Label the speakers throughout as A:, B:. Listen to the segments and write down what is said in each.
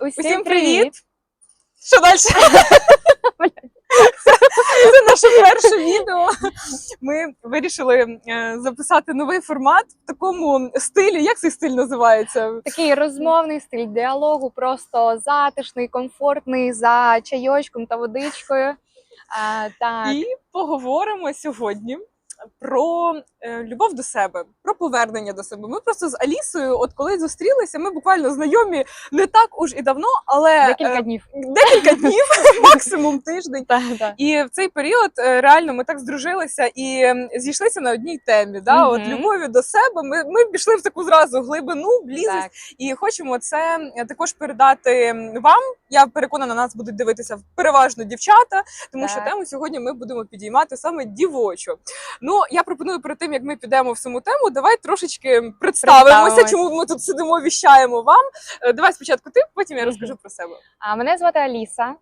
A: Усім привіт! Що далі? Це наше перше відео. Ми вирішили е, записати новий формат в такому стилі. Як цей стиль називається?
B: Такий розмовний стиль діалогу, просто затишний, комфортний за чайочком та водичкою. А, так,
A: І поговоримо сьогодні про е, любов до себе, про повернення до себе. Ми просто з Алісою, от коли зустрілися, ми буквально знайомі не так уж і давно, але
B: декілька
A: е,
B: днів.
A: декілька днів, максимум тиждень.
B: Так, так.
A: І в цей період е, реально ми так здружилися і зійшлися на одній темі. Да? От любові до себе. Ми, ми пішли в таку зразу глибину, близькість,
B: так.
A: і хочемо це також передати вам. Я переконана, нас будуть дивитися переважно дівчата, тому що тему сьогодні ми будемо підіймати саме дівочу. Ну я пропоную перед тим, як ми підемо в саму тему, давай трошечки представимося, чому ми тут сидимо, віщаємо вам. Е, Давай спочатку ти, потім я розкажу про себе.
B: А, Мене звати Аліса.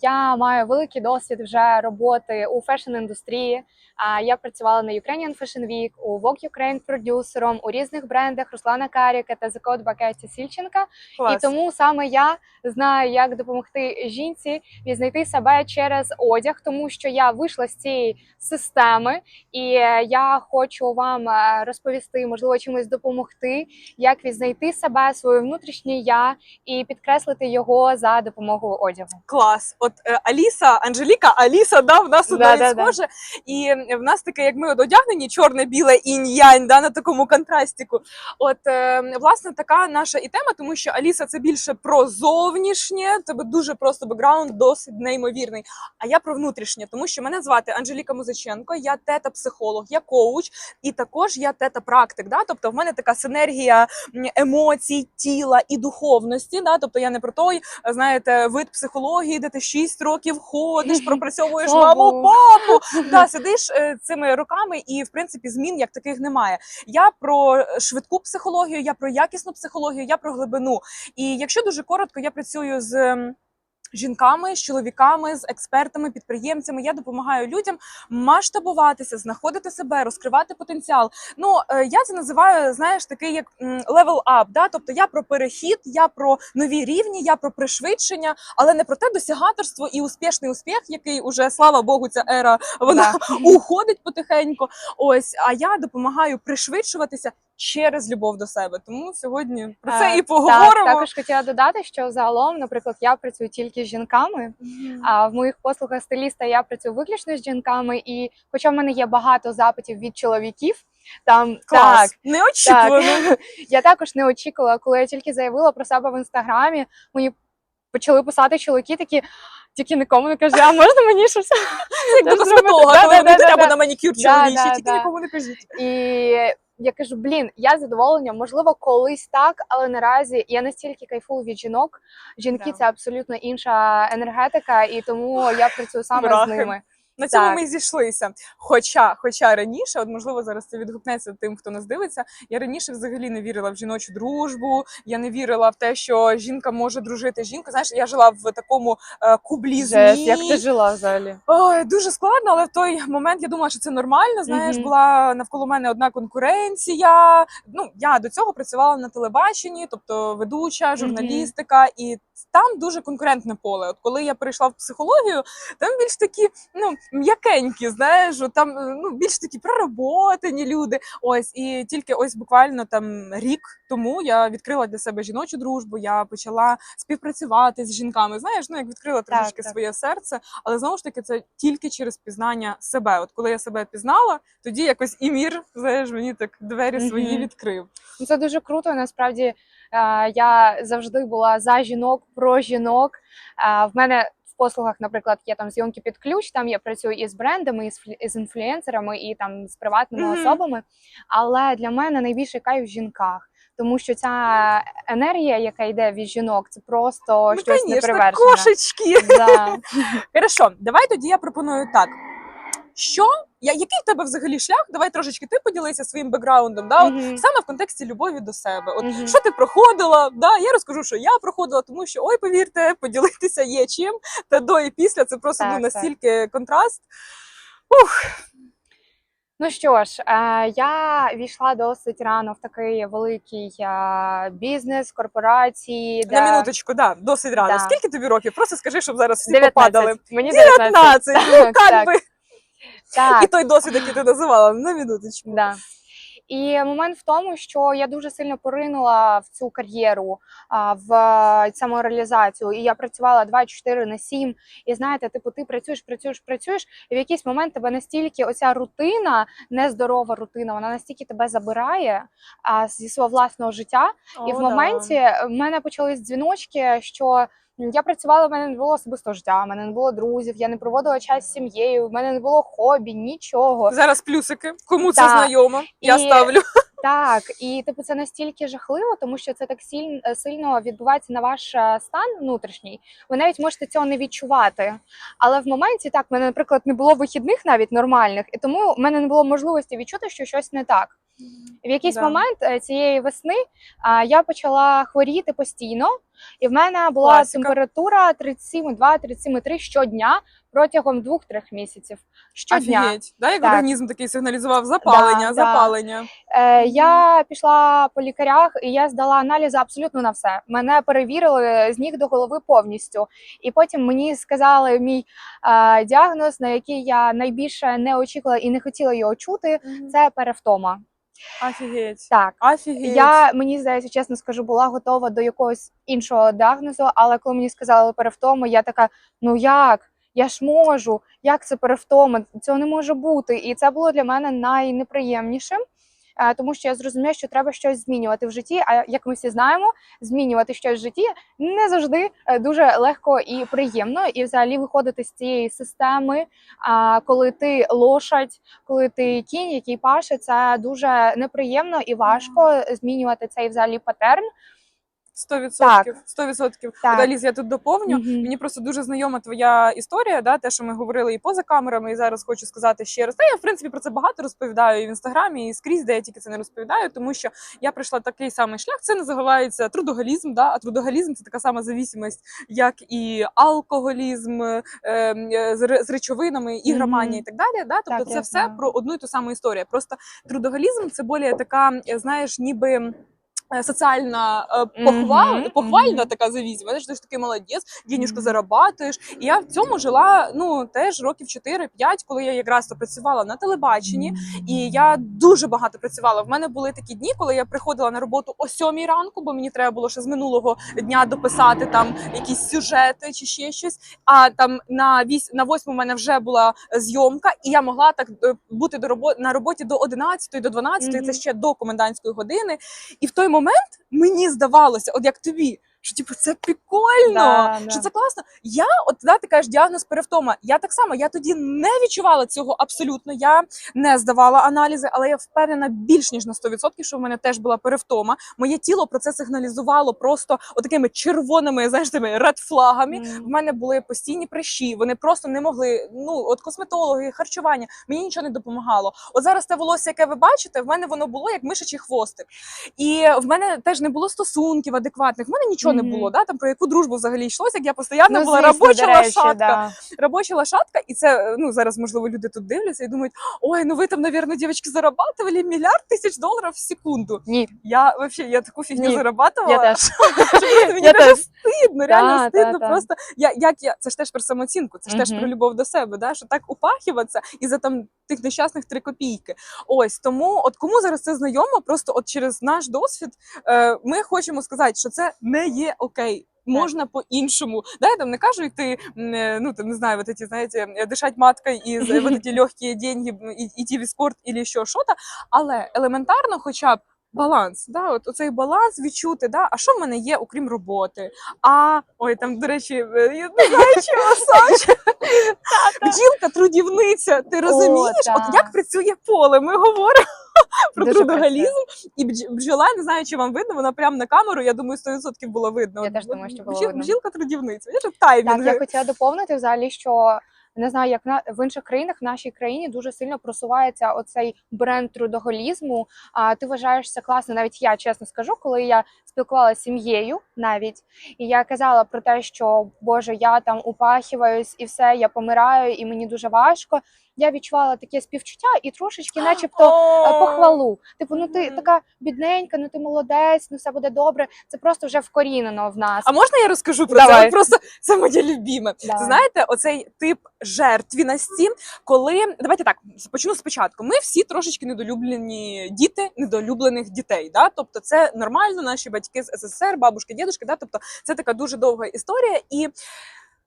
B: Я маю великий досвід вже роботи у фешн-індустрії. Я працювала на Ukrainian Fashion Week, у Vogue Ukraine продюсером, у різних брендах Руслана Каріка та Закот Бакеті Сільченка.
A: Клас.
B: І тому саме я знаю, як допомогти жінці відзнайти себе через одяг, тому що я вийшла з цієї системи, і е, я хочу вам е, розповісти, можливо, чимось допомогти, як відзнайти себе, своє внутрішнє я і підкреслити його за допомогою одягу.
A: Клас. От е, Аліса, Анжеліка, Аліса, да, в нас тут
B: Да, да, да.
A: схоже. І е, в нас таке, як ми от одягнені, чорне, біле, інь-янь, да, на такому контрастіку. От е, власне така наша і тема, тому що Аліса це більше про зовнішнє, в тебе дуже просто бекграунд, досить неймовірний. А я про внутрішнє, тому що мене звати Анжеліка Музиченко, я тета-психолог, я коуч, і також я тета-практик. Да? Тобто в мене така синергія м, емоцій, тіла і духовності. Да? Тобто я не про той, знаєте, вид психології, де ти 6 років ходиш, пропрацьовуєш маму, папу. Да, сидиш е, цими роками, і в принципі змін як таких немає. Я про швидку психологію, я про якісну психологію, я про глибину. І якщо дуже коротко, я працюю з. Жінками, з чоловіками, з експертами, підприємцями я допомагаю людям масштабуватися, знаходити себе, розкривати потенціал. Ну е, я це називаю, знаєш, такий як левел ап. Да? Тобто я про перехід, я про нові рівні, я про пришвидшення, але не про те досягаторство і успішний успіх, який уже слава Богу, ця ера вона уходить потихеньку. Ось, а я допомагаю пришвидшуватися через любов до себе. Тому сьогодні про це і поговоримо.
B: Так, також хотіла додати, що загалом, наприклад, я працюю тільки з жінками. А в моїх послугах стиліста я працюю виключно з жінками, і хоча в мене є багато запитів від чоловіків, там
A: Клас.
B: так.
A: Неочікувано.
B: Так. Я також не очікувала, коли я тільки заявила про себе в інстаграмі. Мені почали писати чоловіки такі. Тільки нікому не кажи, а можна мені щось?
A: Це як до косметолога, коли
B: Да,
A: треба на манікюр чоловічий, тільки нікому не кажіть.
B: І я кажу: блін, я задоволення, можливо, колись так, але наразі я настільки кайфую від жінок. Жінки
A: Да.
B: це абсолютно інша енергетика, і тому я працюю саме
A: Брахи.
B: з ними.
A: На цьому
B: Так.
A: ми зійшлися. Хоча, хоча раніше, от можливо, зараз це відгукнеться тим, хто нас дивиться. Я раніше взагалі не вірила в жіночу дружбу. Я не вірила в те, що жінка може дружити. Жінка, знаєш, я жила в такому е, кублі
B: Жесть, як ти жила взагалі?
A: Ой, дуже складно, але в той момент я думала, що це нормально. Знаєш,
B: Мгм.
A: була навколо мене одна конкуренція. Ну я до цього працювала на телебаченні, тобто ведуча, журналістика, і там дуже конкурентне поле. От коли я перейшла в психологію, там більш такі ну м'якенькі, знаєш, там е, ну більш такі проработані люди. Ось і тільки ось буквально там рік тому я відкрила для себе жіночу дружбу. Я почала співпрацювати з жінками. Знаєш, ну як відкрила трошечки
B: так.
A: своє серце, але знову ж таки це тільки через пізнання себе. От коли я себе пізнала, тоді якось і мір, знаєш, мені так двері свої відкрив.
B: Ну, Це дуже круто. Насправді я завжди була за жінок, про жінок. Е, В мене в послугах, наприклад, є там зйомки під ключ. Там я працюю і з брендами, і з і з інфлюенсерами, і там з приватними
A: Мгм.
B: особами. Але для мене найбільший кайф в жінках. Тому що ця енергія, яка йде від жінок, це просто щось
A: ну, конечно,
B: неперевершене.
A: кошечки.
B: Да.
A: Хорошо, давай тоді я пропоную так. Що я, який в тебе взагалі шлях? Давай трошечки ти поділися своїм бекграундом. Да? От,
B: Мгм.
A: саме в контексті любові до себе. От
B: Мгм.
A: що ти проходила? Да, я розкажу, що я проходила, тому що ой, повірте, поділитися є чим. Та до і після це просто
B: Так,
A: ну,
B: так.
A: настільки контраст.
B: Ну що ж, е, я війшла досить рано в такий великий е, бізнес, корпорації, де
A: На минуточку, да, досить рано.
B: Да.
A: Скільки тобі років? Просто скажи, щоб зараз всі
B: 19.
A: попадали.
B: Мені 19.
A: 19, ну,
B: Так, так. Так.
A: І той досвід, який ти називала, на минуточку.
B: Да. І момент в тому, що я дуже сильно поринула в цю кар'єру, в е, самореалізацію. І я працювала 24 на 7. І знаєте, типу, ти працюєш, працюєш, працюєш, і в якийсь момент тебе настільки оця рутина, нездорова рутина, вона настільки тебе забирає а, зі свого власного життя. і
A: О,
B: в
A: да.
B: моменті в мене почались дзвіночки, що. Я працювала, в мене не було особистого життя, в мене не було друзів, я не проводила час з сім'єю, в мене не було хобі, нічого.
A: Зараз плюсики. Кому це
B: Так.
A: знайомо? Я
B: І-
A: ставлю.
B: Так, і типу це настільки жахливо, тому що це так сіль, сильно відбувається на ваш е, стан внутрішній. Ви навіть можете цього не відчувати. Але в моменті так, в мене, наприклад, не було вихідних навіть нормальних, і тому в мене не було можливості відчути, що щось не так. В якийсь
A: Да.
B: момент е, цієї весни я почала хворіти постійно, і в мене була
A: Класика.
B: температура 37,2-37,3 щодня протягом двох-трьох місяців. Щодня.
A: Офігеть. Да, як
B: Так.
A: організм такий сигналізував запалення,
B: Да, да.
A: запалення.
B: Е, я пішла по лікарях і я здала аналізи абсолютно на все. Мене перевірили з ніг до голови повністю. І потім мені сказали мій е, діагноз, на який я найбільше не очікувала і не хотіла його чути. Це перевтома.
A: Офігеть.
B: Так.
A: Офігеть.
B: Я мені здається, чесно скажу, була готова до якогось іншого діагнозу, але коли мені сказали перевтому, я така: ну як? Я ж можу, як це перевтома? Цього не може бути. І це було для мене найнеприємнішим, тому що я зрозуміла, що треба щось змінювати в житті. А як ми всі знаємо, змінювати щось в житті не завжди е, дуже легко і приємно. І взагалі виходити з цієї системи, коли ти лошадь, коли ти кінь, який паше, це дуже неприємно і важко змінювати цей взагалі патерн.
A: Сто відсотків. Сто відсотків.
B: Так.
A: От, Аліс, я тут доповню.
B: Мгм.
A: Мені просто дуже знайома твоя історія, да, те, що ми говорили і поза камерами, і зараз хочу сказати ще раз. Та я в принципі про це багато розповідаю і в інстаграмі, і скрізь, де я тільки це не розповідаю, тому що я пройшла такий самий шлях. Це називається трудоголізм. Да? А трудоголізм це така сама зависимость, як і алкоголізм е, е, з з речовинами, ігроманія
B: Мгм.
A: і так далі. Да? Тобто,
B: Так,
A: це все
B: знаю.
A: про одну і ту саму історію. Просто трудоголізм це більше така, е, знаєш, ніби. Е, Соціальна е, похвала,
B: Мгм,
A: похвальна така завізь. Знаєш, ти ж такий молодець, денежку зарабатуєш. І я в цьому жила ну теж років 4-5, коли я якраз то працювала на телебаченні. І я дуже багато працювала. В мене були такі дні, коли я приходила на роботу о сьомій ранку, бо мені треба було ще з минулого дня дописати там якісь сюжети чи ще щось. А там на вісь на восьму мене вже була зйомка, і я могла так е, бути до роботи на роботі до 11, до 12,
B: Мгм.
A: це ще до комендантської години. І в той момент мені здавалося, от як тобі. Що типу це прикольно,
B: Да,
A: що
B: да.
A: це класно. Я, от да, ти кажеш, діагноз перевтома. Я так само, я тоді не відчувала цього абсолютно. Я не здавала аналізи, але я впевнена більш ніж на 100%, що в мене теж була перевтома. Моє тіло про це сигналізувало просто отакими червоними, знаєш, тими редфлагами.
B: Мгм.
A: В мене були постійні прищі, вони просто не могли. Ну, от косметологи, харчування, мені нічого не допомагало. От зараз те волосся, яке ви бачите, в мене воно було як мишачий хвостик. І в мене теж не було стосунків адекватних. В мене нічого не було. Да? Там про яку дружбу взагалі йшлося, як я постійно
B: Ну,
A: була
B: звісно,
A: робоча
B: речі,
A: лошадка.
B: да.
A: Робоча лошадка, і це ну зараз можливо люди тут дивляться і думають: ой, ну ви там, наверное, дівчатки, зарабатывали мільярд тисяч доларів в секунду.
B: Ні,
A: Я вообще я таку фігню
B: Ні,
A: зарабатывала.
B: я теж.
A: мені
B: Я теж.
A: стидно, реально
B: Да,
A: стидно.
B: да.
A: Просто я як я це ж теж про самооцінку, це ж теж про любов до себе. Да? Що так упахиватися і за там тих нещасних три копійки. Ось тому, от кому зараз це знайомо, просто от через наш досвід е, ми хочемо сказати, що це не є окей. Можна по-іншому. Да, я там не кажу йти, е, ну там не знаю, вот эти, знаєте, е, дишать маткою і вот эти легкі деньги, і, і- ті в спорт і що що-то, але елементарно, хоча б баланс, да, от оцей баланс відчути, да, а що в мене є, окрім роботи? А ой, там, до речі, е, я не знаю. Бджілка трудівниця. Ти розумієш? От як працює поле? Ми говоримо про
B: Дуже
A: трудоголізм, і бдж- бджола, не знаю, чи вам видно, вона прямо на камеру, я думаю, 100% було видно.
B: Я теж думаю, що було.
A: Бджілка трудівниця. Це
B: Так,
A: таймінги.
B: я хотіла доповнити взагалі, що не знаю, як на в інших країнах, в нашій країні дуже сильно просувається оцей бренд трудоголізму. А ти вважаєшся класно? Навіть я чесно скажу, коли я спілкувалася з сім'єю, навіть і я казала про те, що Боже, я там упахіваюсь і все, я помираю, і мені дуже важко. Я відчувала таке співчуття і трошечки, начебто, е, похвалу. Типу, ну ти така бідненька, ну ти молодець, ну все буде добре. Це просто вже вкорінено в нас.
A: А можна я розкажу про
B: Давай.
A: це? Просто це моє любіме.
B: Давай.
A: Знаєте, оцей тип жертвіності, коли давайте так почну спочатку. Ми всі трошечки недолюблені діти недолюблених дітей. Да? Тобто, це нормально. Наші батьки з СССР, бабушки, дідушки, да? тобто це така дуже довга історія і.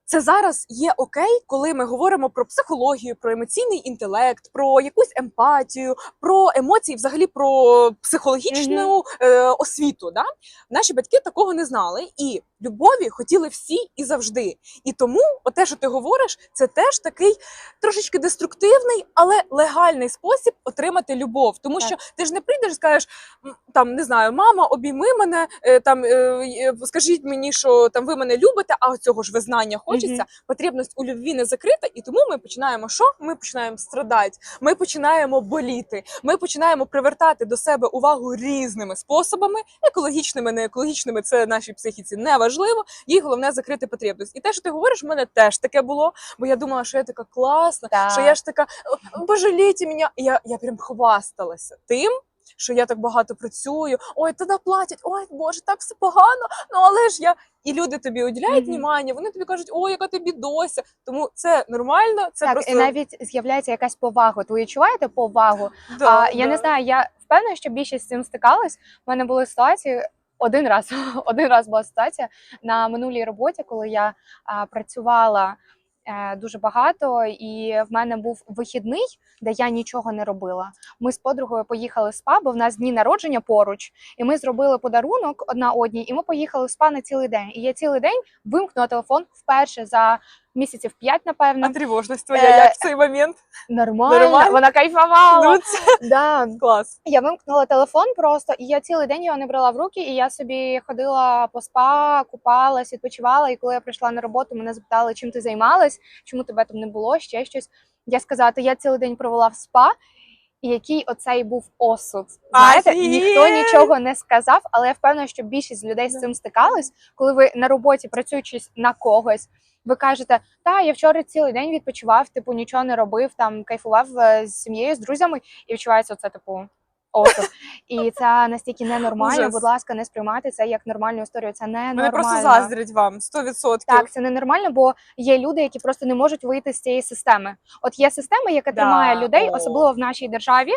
A: Це зараз є окей, коли ми говоримо про психологію, про емоційний інтелект, про якусь емпатію, про емоції, взагалі про психологічну е, освіту. Да? Наші батьки такого не знали, і любові хотіли всі і завжди. І тому, те, що ти говориш, це теж такий трошечки деструктивний, але легальний спосіб отримати любов. Тому
B: Так.
A: що ти ж не прийдеш і скажеш, там не знаю, мама, обійми мене, е, там е, е, скажіть мені, що там ви мене любите, а цього ж визнання хочеться. Потребність у любві не закрита, і тому ми починаємо що? Ми починаємо страдати, ми починаємо боліти, ми починаємо привертати до себе увагу різними способами, екологічними, не екологічними. Це нашій психіці не важливо. Їй головне закрити потребність. І те, що ти говориш, в мене теж таке було. Бо я думала, що я така класна,
B: Так.
A: що я ж така божалійте мене. Я, я прям хвасталася тим. Що я так багато працюю, ой, тоді платять, ой, боже, так все погано. Ну але ж я і люди тобі уділяють внимання, вони тобі кажуть, ой, яка ти дося. Тому це нормально, це
B: так,
A: просто
B: і навіть з'являється якась повага. Ви відчуваєте повагу?
A: да,
B: а, я не знаю, я впевнена, що більшість з цим стикалась. У мене були ситуації. Один раз, один раз була ситуація на минулій роботі, коли я а, працювала дуже багато, і в мене був вихідний, де я нічого не робила. Ми з подругою поїхали в спа, бо в нас дні народження поруч, і ми зробили подарунок одна одній, і ми поїхали в спа на цілий день. І я цілий день вимкнула телефон вперше за місяців п'ять, напевно.
A: А тривожність твоя,
B: Е,
A: як в цей момент?
B: Нормально,
A: нормально?
B: вона кайфувала.
A: Ну, це
B: Да.
A: клас.
B: Я вимкнула телефон просто, і я цілий день його не брала в руки. І я собі ходила по спа, купалась, відпочивала. І коли я прийшла на роботу, мене запитали, чим ти займалась, чому тебе там не було, ще щось. Я сказала, я цілий день провела в спа. І який оцей був осуд. Знаєте,
A: Офігеть!
B: ніхто нічого не сказав, але я впевнена, що більшість людей з цим стикались, коли ви на роботі працюючись на когось, ви кажете, та я вчора цілий день відпочивав, типу нічого не робив, там кайфував е, з сім'єю, з друзями, і відчувається це, типу. Осуд. І це настільки ненормально. Будь ласка, не сприймайте це як нормальну історію. Це ненормально.
A: Вони просто заздрять вам 100%.
B: Так, це ненормально, бо є люди, які просто не можуть вийти з цієї системи. От є система, яка
A: Да,
B: тримає людей, особливо в нашій державі,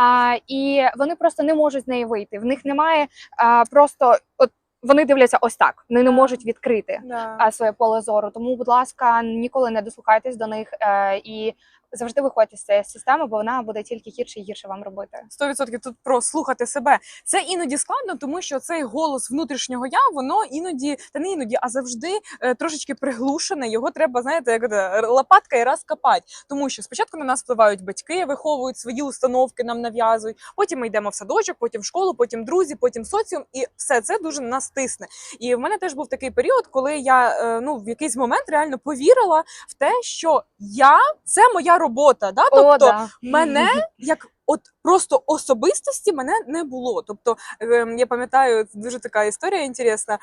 B: а, і вони просто не можуть з неї вийти. В них немає а, просто от. Вони дивляться ось так, вони не можуть відкрити а, своє поле зору. Тому, будь ласка, ніколи не дослухайтесь до них е, і завжди виходьте з цієї системи, бо вона буде тільки гірше і гірше вам робити.
A: 100% тут про слухати себе. Це іноді складно, тому що цей голос внутрішнього я, воно іноді, та не іноді, а завжди е, трошечки приглушене. Його треба, знаєте, як лопатка і раз копати. Тому що спочатку на нас впливають батьки, виховують свої установки, нам нав'язують. Потім ми йдемо в садочок, потім в школу, потім друзі, потім соціум, і все це дуже на нас тисне. І в мене теж був такий період, коли я е, ну в якийсь момент реально повірила в те, що я це моя робота. Да? Тобто
B: О, да.
A: мене як от просто особистості мене не було. Тобто ем, я пам'ятаю дуже така історія інтересна.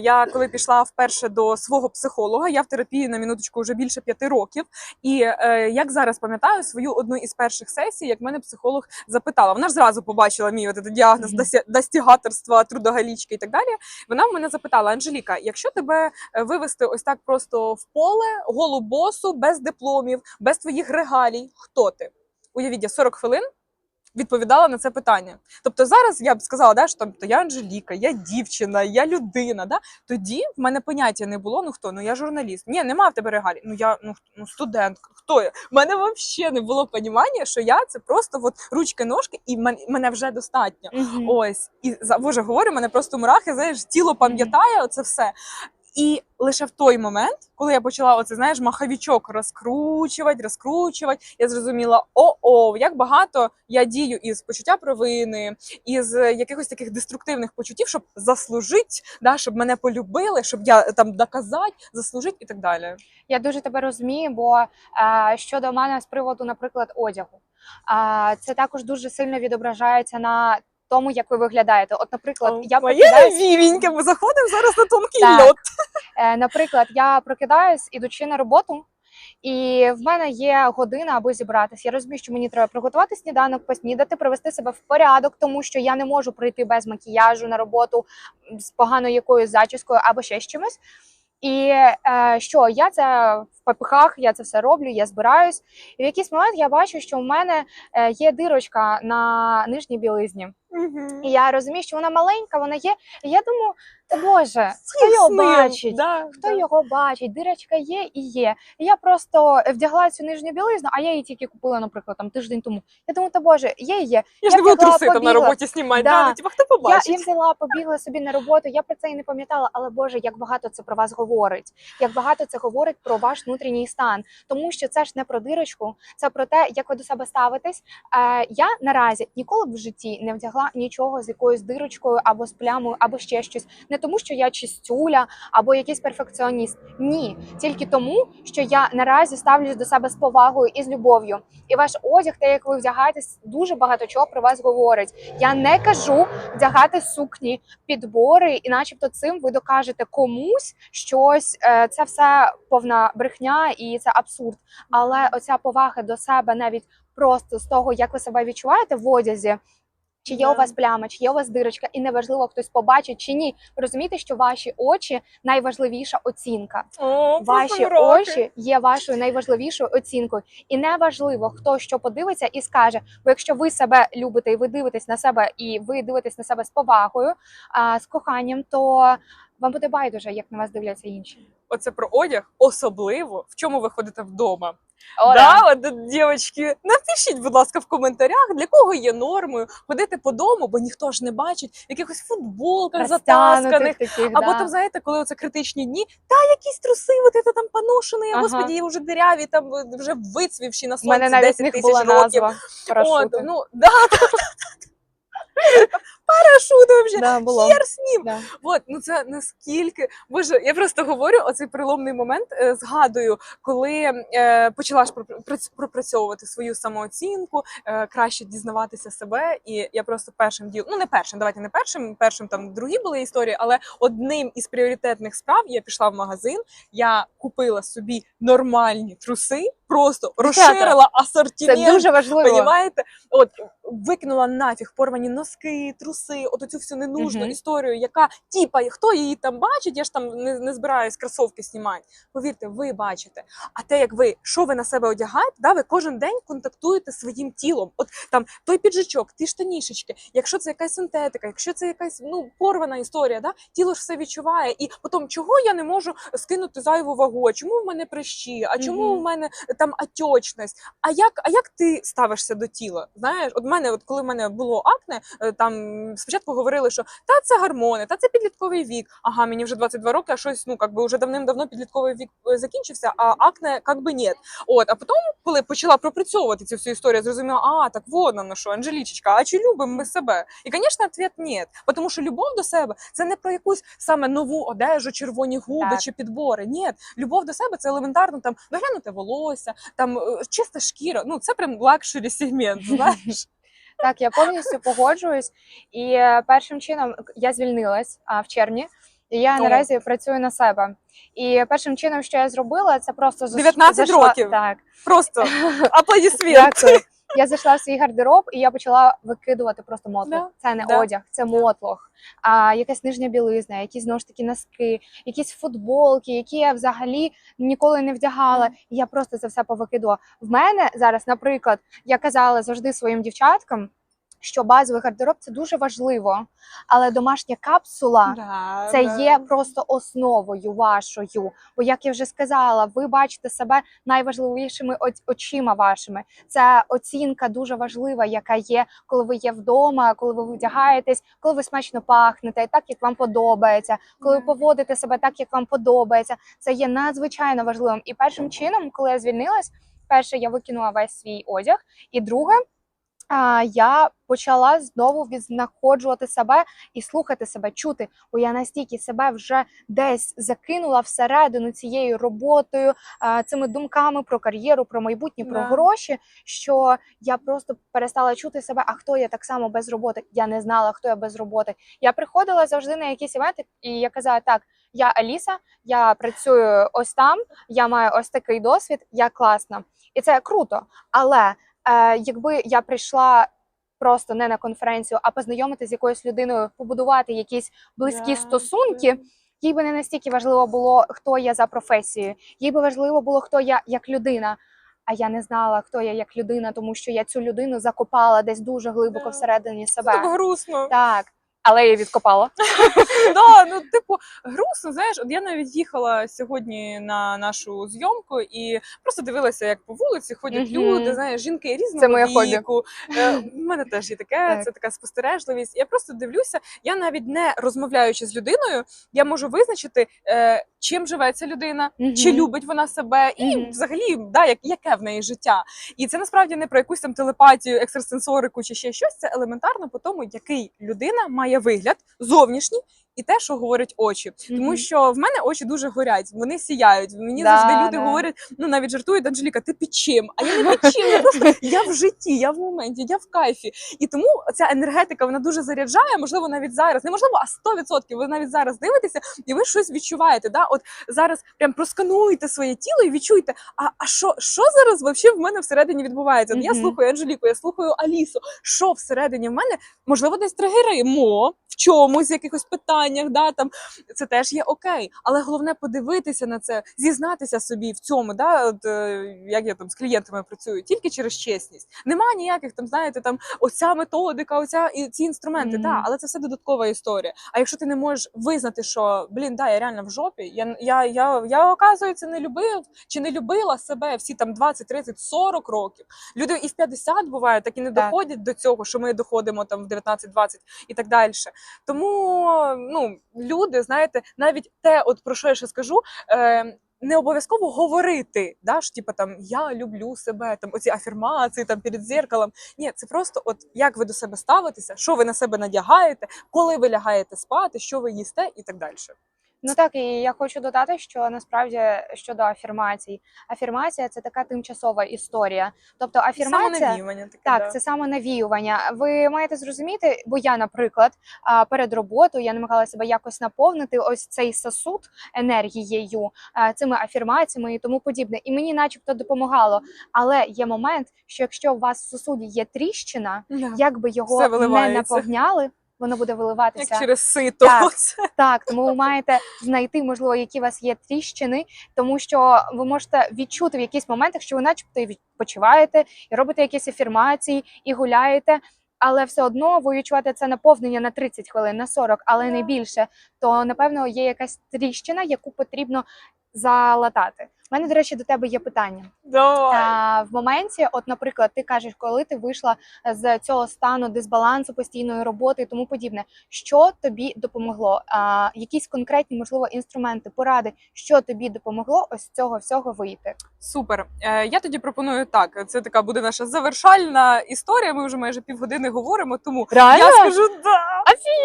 A: Я коли пішла вперше до свого психолога, я в терапії на минуточку вже більше п'яти років. І е, як зараз пам'ятаю свою одну із перших сесій, як мене психолог запитала, вона ж зразу побачила мій от діагноз mm достігаторства, трудоголічки і так далі. Вона в мене запитала: Анжеліка, якщо тебе е, вивести ось так просто в поле, голу босу, без дипломів, без твоїх регалій, хто ти? Уявіть, я 40 хвилин відповідала на це питання. Тобто зараз я б сказала, да, що там то я Анжеліка, я дівчина, я людина. Да? Тоді в мене поняття не було. Ну хто? Ну я журналіст. Ні, нема в тебе регалій. Ну я ну, ну студент. Хто я? В мене взагалі не було понімання, що я це просто от ручки-ножки, і мен- мене вже достатньо.
B: Мгм.
A: Ось і за боже говорю, мене просто мурахи, знаєш, тіло пам'ятає оце все. І лише в той момент, коли я почала оце, знаєш, маховічок розкручувати, розкручувати, я зрозуміла, о-о, як багато я дію із почуття провини, із якихось таких деструктивних почуттів, щоб заслужити, да, щоб мене полюбили, щоб я там доказати, заслужити і так далі.
B: Я дуже тебе розумію, бо е, щодо мене з приводу, наприклад, одягу, е, це також дуже сильно відображається на тому, як ви виглядаєте. От, наприклад, я
A: Моє
B: прокидаюсь,
A: вівіньке, ми заходимо зараз на тонкий
B: Так.
A: льот.
B: е, наприклад, я прокидаюсь, ідучи на роботу. І в мене є година, аби зібратися. Я розумію, що мені треба приготувати сніданок, поснідати, привести себе в порядок, тому що я не можу прийти без макіяжу на роботу з поганою якоюсь зачіскою або ще з чимось. І е, що я це в попихах, я це все роблю, я збираюсь. І в якийсь момент я бачу, що в мене е, є дирочка на нижній білизні. І я розумію, що вона маленька, вона є. І я думаю, та Боже, хто його бачить?
A: Да,
B: Хто
A: да.
B: його бачить? Дирочка є і є. І я просто вдягла цю нижню білизну, а я її тільки купила, наприклад, там тиждень тому. Я думаю, та боже, є і є.
A: Я ж не буду труси там на роботі знімати.
B: Да.
A: Да. ну, типа, хто
B: Я,
A: побачить?
B: я взяла, побігла собі на роботу. Я про це і не пам'ятала, але Боже, як багато це про вас говорить. Як багато це говорить про ваш внутрішній стан, тому що це ж не про дирочку, це про те, як ви до себе ставитесь. Е, я наразі ніколи б в житті не вдягла нічого з якоюсь дирочкою або з плямою, або ще щось. Не тому, що я чистюля або якийсь перфекціоніст. Ні, тільки тому, що я наразі ставлюсь до себе з повагою і з любов'ю. І ваш одяг, те, як ви вдягаєтесь, дуже багато чого про вас говорить. Я не кажу вдягати сукні, підбори, і начебто цим ви докажете комусь щось. Е, Це все повна брехня і це абсурд. Але оця повага до себе навіть просто з того, як ви себе відчуваєте в одязі. Чи є у вас пляма, чи є у вас дирочка, і неважливо, хтось побачить чи ні. Ви розумієте, що ваші очі найважливіша оцінка.
A: О,
B: Ваші очі є вашою найважливішою оцінкою, і не важливо, хто що подивиться і скаже. Бо якщо ви себе любите і ви дивитесь на себе, і ви дивитесь на себе з повагою, а з коханням, то вам буде байдуже, як на вас дивляться інші.
A: Оце про одяг, особливо в чому ви ходите вдома.
B: О,
A: да, от, дівчатки, напишіть, будь ласка, в коментарях, для кого є нормою ходити по дому, бо ніхто ж не бачить в якихось футболках затасканих.
B: Таких,
A: Або
B: да.
A: там, знаєте, коли оце критичні дні, та якісь труси, от це там поношені,
B: Ага.
A: господі, вже диряві, там е, вже вицвівші на сонці
B: навіть
A: 10
B: в них
A: тисяч
B: була
A: років.
B: назва
A: От, ну, да, да, да, да.
B: Було.
A: Хер з ним.
B: Да.
A: От, ну це наскільки боже, я просто говорю оцей переломний момент. Е, згадую, коли е, почала ж пропр- пропрацьовувати свою самооцінку, е, краще дізнаватися себе. І я просто першим ділом, ну не першим, давайте не першим, першим там другі були історії, але одним із пріоритетних справ я пішла в магазин. Я купила собі нормальні труси, просто розширила
B: Це
A: асортимент.
B: дуже важливо.
A: Понімаєте? От викинула нафіг порвані носки, труси, от оцю всю ненужну
B: Мгм.
A: історію, яка типа хто її там бачить, я ж там не, не збираюсь кросовки знімати. Повірте, ви бачите. А те, як ви що ви на себе одягаєте, да, ви кожен день контактуєте зі своїм тілом. От там той піджачок, ті штанішечки, якщо це якась синтетика, якщо це якась ну порвана історія, да, тіло ж все відчуває. І потім, чого я не можу скинути зайву вагу? А чому в мене прищі? А чому
B: Мгм.
A: в мене там отечність? А як, а як ти ставишся до тіла? Знаєш, от мене, от коли в мене було акне, там спочатку говорили, що та це гормони, та це підлітковий вік. Ага, мені вже 22 роки, а щось ну как би вже давним-давно підлітковий вік е, закінчився, а акне как би ні. От, а потім, коли почала пропрацьовувати цю всю історію, зрозуміла, а так вот на що, Анжелічечка, а чи любимо ми себе? І, звісно, відповідь ні. Тому що любов до себе це не про якусь саме нову одежу, червоні губи
B: Так.
A: чи підбори. Ні, любов до себе це елементарно там доглянути волосся, там е, чиста шкіра. Ну це прям лакшері сегмент. Знаєш,
B: Так, я повністю погоджуюсь. І е, першим чином я звільнилась а, в червні. І я
A: О.
B: наразі працюю на себе. І першим чином, що я зробила, це просто заш-
A: 19
B: зайшла-
A: років.
B: Так,
A: просто аплодисмент.
B: дякую. Я зайшла в свій гардероб і я почала викидувати просто мотлох.
A: Да,
B: Це не
A: да,
B: одяг, це мотлох. А якась нижня білизна, якісь знову ж таки носки, якісь футболки, які я взагалі ніколи не вдягала. І я просто це все повикидувала. В мене зараз, наприклад, я казала завжди своїм дівчаткам. Що базовий гардероб це дуже важливо, але домашня капсула.
A: Да,
B: Це
A: да.
B: є просто основою вашою. Бо, як я вже сказала, ви бачите себе найважливішими очима вашими. Це оцінка дуже важлива, яка є, коли ви є вдома, коли ви вдягаєтесь, коли ви смачно пахнете, так як вам подобається, коли ви поводите себе так, як вам подобається. Це є надзвичайно важливим. І першим чином, коли я звільнилась, перше я викинула весь свій одяг, і друге. Я почала знову відзнаходжувати себе і слухати себе, чути, бо я настільки себе вже десь закинула всередину цією роботою, цими думками про кар'єру, про майбутнє, про
A: Да.
B: гроші, що я просто перестала чути себе. А хто я так само без роботи? Я не знала, хто я без роботи. Я приходила завжди на якісь івенти, і я казала: так, я Аліса, я працюю ось там, я маю ось такий досвід, я класна, і це круто. Але якби я прийшла. Просто не на конференцію, а познайомитися з якоюсь людиною, побудувати якісь близькі
A: yeah.
B: стосунки. Їй би не настільки важливо було, хто я за професією. Їй би важливо було, хто я як людина. А я не знала, хто я як людина, тому що я цю людину закопала десь дуже глибоко
A: yeah.
B: всередині
A: Це так
B: себе.
A: грустно.
B: Так, але я відкопала.
A: да, ну типу грустно. Знаєш, от я навіть їхала сьогодні на нашу зйомку і просто дивилася, як по вулиці ходять
B: Мгм.
A: люди. Знаєш, жінки різного
B: Це моє хобі.
A: віку. Е, в мене теж є таке.
B: Так.
A: Це така спостережливість. Я просто дивлюся. Я навіть не розмовляючи з людиною, я можу визначити, е, чим живе ця людина, чи любить вона себе, і
B: Мгм.
A: взагалі, да, як, яке в неї життя. І це насправді не про якусь там телепатію, екстрасенсорику чи ще щось. Це елементарно по тому, який людина має вигляд зовнішній. І те, що говорять очі, тому що в мене очі дуже горять, вони сіяють. Мені
B: Да,
A: завжди люди
B: да.
A: говорять, ну навіть жартують, Анжеліка, ти під чим? А я не під чим, я просто я в житті, я в моменті, я в кайфі. І тому ця енергетика вона дуже заряджає. Можливо, навіть зараз, неможливо, а 100%. Ви навіть зараз дивитеся, і ви щось відчуваєте. Да? От зараз прям проскануйте своє тіло і відчуйте, а, а що, що зараз вообще в мене всередині відбувається? От Я слухаю Анжеліку, я слухаю Алісу. Що всередині в мене? Можливо, десь тригеримо в чомусь, якихось питаннях, да, там це теж є окей. Але головне подивитися на це, зізнатися собі в цьому. Да, от, е, як я там з клієнтами працюю, тільки через чесність. Нема ніяких там, знаєте, там оця методика, оця і ці інструменти.
B: Мгм.
A: Да, але це все додаткова історія. А якщо ти не можеш визнати, що блін, да, я реально в жопі, я, я, я, я оказується, не любив чи не любила себе всі там 20, 30, 40 років. Люди і в 50 буває, так і не
B: Так.
A: доходять до цього, що ми доходимо там в 19-20 і так далі. Тому ну люди, знаєте, навіть те, от про що я ще скажу. Е, не обов'язково говорити, да, ж, типу там я люблю себе, там оці афірмації там перед зеркалом. Ні, це просто от як ви до себе ставитеся, що ви на себе надягаєте, коли ви лягаєте спати, що ви їсте і так далі.
B: Ну так, і я хочу додати, що насправді щодо афірмацій, афірмація це така тимчасова історія. Тобто афірмація.
A: Таке.
B: Так,
A: да.
B: це самонавіювання. Ви маєте зрозуміти, бо я, наприклад, перед роботою я намагалася себе якось наповнити ось цей сосуд енергією, цими афірмаціями і тому подібне. І мені, начебто, допомагало. Але є момент, що якщо у вас в сосуді є тріщина,
A: Да.
B: як би його не наповняли, воно буде виливатися.
A: Як через сито.
B: Так. Так, тому ви маєте знайти, можливо, які у вас є тріщини, тому що ви можете відчути в якийсь моментах, що ви начебто і відпочиваєте, і робите якісь афірмації, і гуляєте. Але все одно ви відчуваєте це наповнення на 30 хвилин, на 40, але не більше. То напевно є якась тріщина, яку потрібно залатати. У мене, до речі, до тебе є питання.
A: Давай.
B: А, в моменті, от, наприклад, ти кажеш, коли ти вийшла з цього стану дисбалансу, постійної роботи і тому подібне, що тобі допомогло? А, якісь конкретні, можливо, інструменти, поради, що тобі допомогло ось з цього всього вийти?
A: Супер. Е, я тоді пропоную так. Це така буде наша завершальна історія. Ми вже майже півгодини говоримо, тому
B: Реально?
A: я скажу да.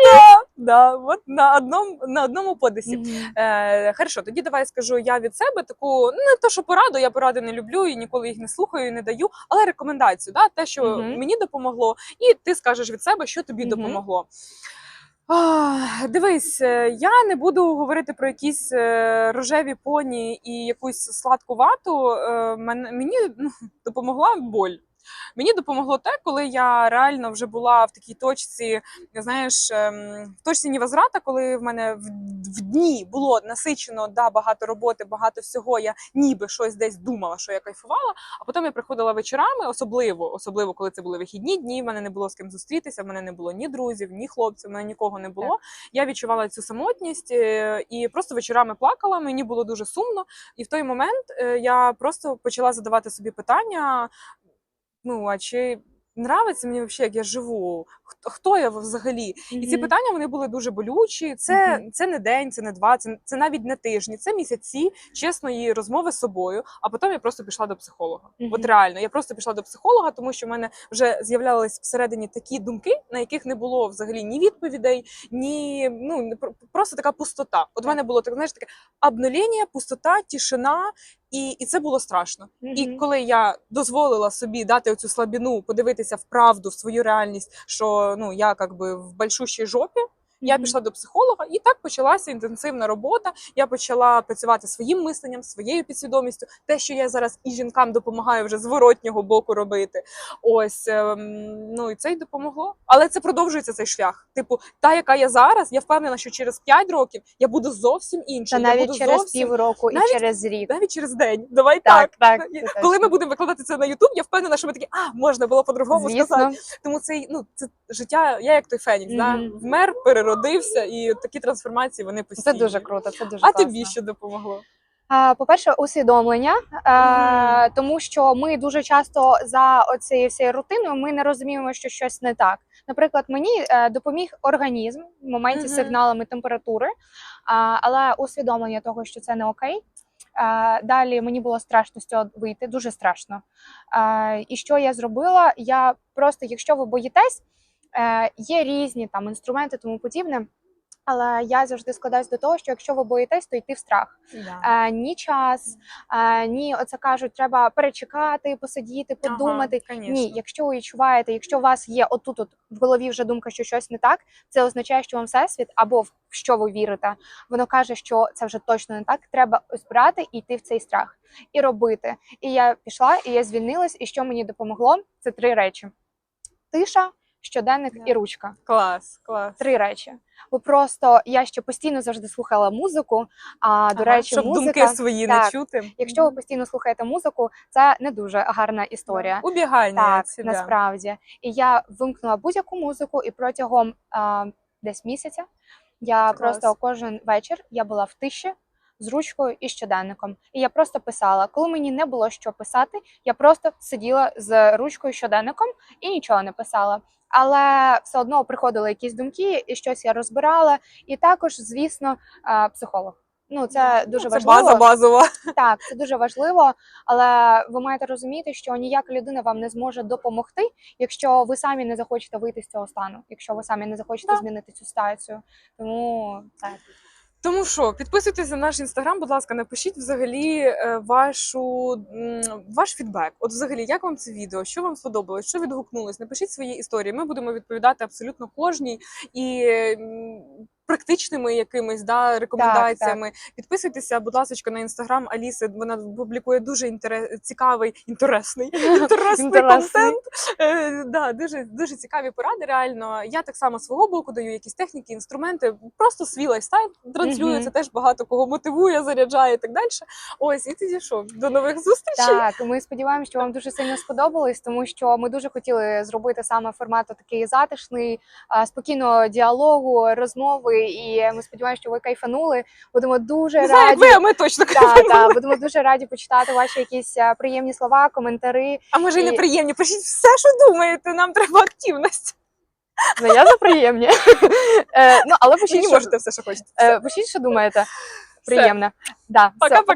A: Да, да, от на одному на одному подисі.
B: Мгм.
A: Е, хорошо, тоді давай скажу я від себе таку не то, що пораду, я поради не люблю і ніколи їх не слухаю, і не даю, але рекомендацію, да, те, що
B: Мгм.
A: мені допомогло, і ти скажеш від себе, що тобі
B: Мгм.
A: допомогло. Ах, дивись, е, я не буду говорити про якісь е, рожеві поні і якусь сладку вату. Е, Мені ну, допомогла боль. Мені допомогло те, коли я реально вже була в такій точці, знаєш, ем, в точці невозврата, коли в мене в, в дні було насичено да, багато роботи, багато всього. Я ніби щось десь думала, що я кайфувала. А потім я приходила вечорами, особливо, особливо коли це були вихідні дні. В мене не було з ким зустрітися. В мене не було ні друзів, ні хлопців, в мене нікого не було. Я відчувала цю самотність е, і просто вечорами плакала. Мені було дуже сумно. І в той момент е, я просто почала задавати собі питання: ну а чи нравиться мені взагалі, як я живу? Хто, хто я взагалі? І ці питання вони були дуже болючі. Це,
B: Мгм.
A: це не день, це не два, це, це навіть не тижні, це місяці чесної розмови з собою. А потім я просто пішла до психолога.
B: Мгм.
A: От реально, я просто пішла до психолога, тому що в мене вже з'являлись всередині такі думки, на яких не було взагалі ні відповідей, ні ну про- просто така пустота. От в мене було так, знаєш, таке обнулення, пустота, тишина. І, і це було страшно. І коли я дозволила собі дати оцю слабіну, подивитися в правду, в свою реальність, що ну я якби в большущій жопі. Я пішла до психолога, і так почалася інтенсивна робота. Я почала працювати своїм мисленням, своєю підсвідомістю, те, що я зараз і жінкам допомагаю вже зворотнього боку робити. Ось ем, ну і це й допомогло. Але це продовжується цей шлях. Типу, та, яка я зараз, я впевнена, що через 5 років я буду зовсім
B: Та
A: іншою. я
B: навіть
A: буду
B: через
A: зовсім
B: півроку
A: навіть-
B: і через рік.
A: навіть через день. Давай
B: Так,
A: так.
B: так.
A: Коли ми будемо викладати це на Ютуб, я впевнена, що ми такі, а можна було по-другому сказати. Тому це ну це життя. Я як той Фенікс, да?
B: Мгм.
A: вмер, переродився, і такі трансформації вони постійні.
B: це дуже круто. Це дуже
A: А
B: класно.
A: тобі що допомогло?
B: По-перше, усвідомлення, тому що ми дуже часто за оцією всією рутиною ми не розуміємо, що щось не так. Наприклад, мені е, допоміг організм в моменті з
A: Мгм.
B: сигналами температури, але усвідомлення того, що це не окей. Далі мені було страшно з цього вийти, дуже страшно. І що я зробила? Я просто, якщо ви боїтесь, є різні там інструменти, тому подібне. Але я завжди складаюсь до того, що якщо ви боїтесь, то йти в страх. Е, ні час, е, ні, оце кажуть, треба перечекати, посидіти, подумати.
A: Ага,
B: Ні, якщо ви відчуваєте, якщо у вас є отут от в голові вже думка, що щось не так, це означає, що вам всесвіт або в що ви вірите, воно каже, що це вже точно не так. Треба ось брати і йти в цей страх і робити. І я пішла, і я звільнилась. І що мені допомогло? Це три речі: тиша, щоденник
A: Да.
B: і ручка.
A: Клас, клас.
B: Три речі. Бо просто я ще постійно завжди слухала музику. А до
A: Ага,
B: речі,
A: щоб
B: музика,
A: думки свої не чути.
B: якщо ви постійно слухаєте музику, це не дуже гарна історія.
A: Убігання
B: Так, насправді. І я вимкнула будь-яку музику, і протягом а, десь місяця я
A: Клас.
B: просто кожен вечір я була в тиші з ручкою і щоденником. І я просто писала. Коли мені не було що писати, я просто сиділа з ручкою щоденником і нічого не писала. Але все одно приходили якісь думки, і щось я розбирала. І також, звісно, психолог. Ну, це дуже
A: це
B: важливо.
A: база базова.
B: Так, це дуже важливо, але ви маєте розуміти, що ніяка людина вам не зможе допомогти, якщо ви самі не захочете вийти з цього стану, якщо ви самі не захочете
A: Да.
B: змінити цю ситуацію. Тому так.
A: Тому що підписуйтесь на наш інстаграм, будь ласка, напишіть взагалі е, вашу ваш фідбек. От, взагалі, як вам це відео? Що вам сподобалось? Що відгукнулось? Напишіть свої історії. Ми будемо відповідати абсолютно кожній і практичними якимись да рекомендаціями. Підписуйтеся, будь ласка, на інстаграм Аліси. Вона публікує дуже інтерес, цікавий, інтересний, інтересний контент. Е, да, дуже дуже цікаві поради. Реально, я так само свого боку даю якісь техніки, інструменти. Просто свій лайфстайл транслюю.
B: Мгм.
A: Це теж багато кого мотивує, заряджає і так далі. Ось і тоді що? До нових зустрічей.
B: Так, ми сподіваємося, що вам дуже сильно сподобалось, тому що ми дуже хотіли зробити саме формат такий затишний, спокійного діалогу, розмови. І ми сподіваємося, що ви кайфанули. Будемо дуже раді.
A: ви, а ми точно
B: Так, так, будемо дуже раді почитати ваші якісь приємні слова, коментарі.
A: А може
B: І-
A: неприємні. Пишіть все, що думаєте. Нам треба активність.
B: Ну я за приємні. Е, Ну але пишіть, що,
A: можете все, що хочете.
B: е, пишіть, що думаєте. Приємно. Да.
A: Пока-пока.